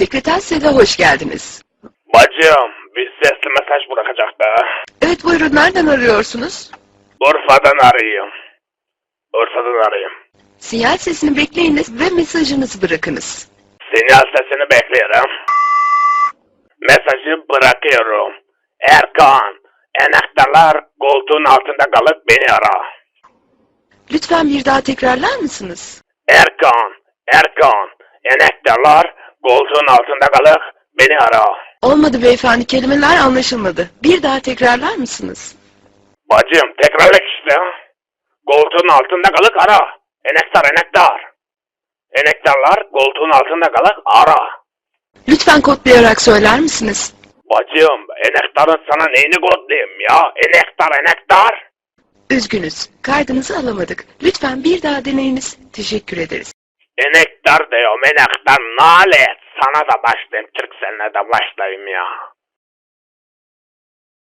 Sekreter size hoş geldiniz. Bacım, bir sesli mesaj bırakacaktı. Evet buyurun nereden arıyorsunuz? Urfa'dan arayayım. Urfa'dan arayayım. Sinyal sesini bekleyiniz ve mesajınızı bırakınız. Sinyal sesini bekliyorum. Mesajı bırakıyorum. Erkan, enektarlar koltuğun altında kalıp beni ara. Lütfen bir daha tekrarlar mısınız? Erkan, Erkan, enektarlar koltuğun altında kalıp beni ara. Olmadı beyefendi kelimeler anlaşılmadı. Bir daha tekrarlar mısınız? Bacım, tekrarlık işte. Koltuğun altında kalıp ara. Enektar, enektar. Enektarlar koltuğun altında kalıp ara. Lütfen kodlayarak söyler misiniz? Bacım, enektarın sana neyini kodlayayım ya? Enektar, enektar. Üzgünüz. Kaydınızı alamadık. Lütfen bir daha deneyiniz. Teşekkür ederiz. Enektar diyorum, enektar. Nalet. Sana da başlayayım, Türk seninle de başlayayım ya.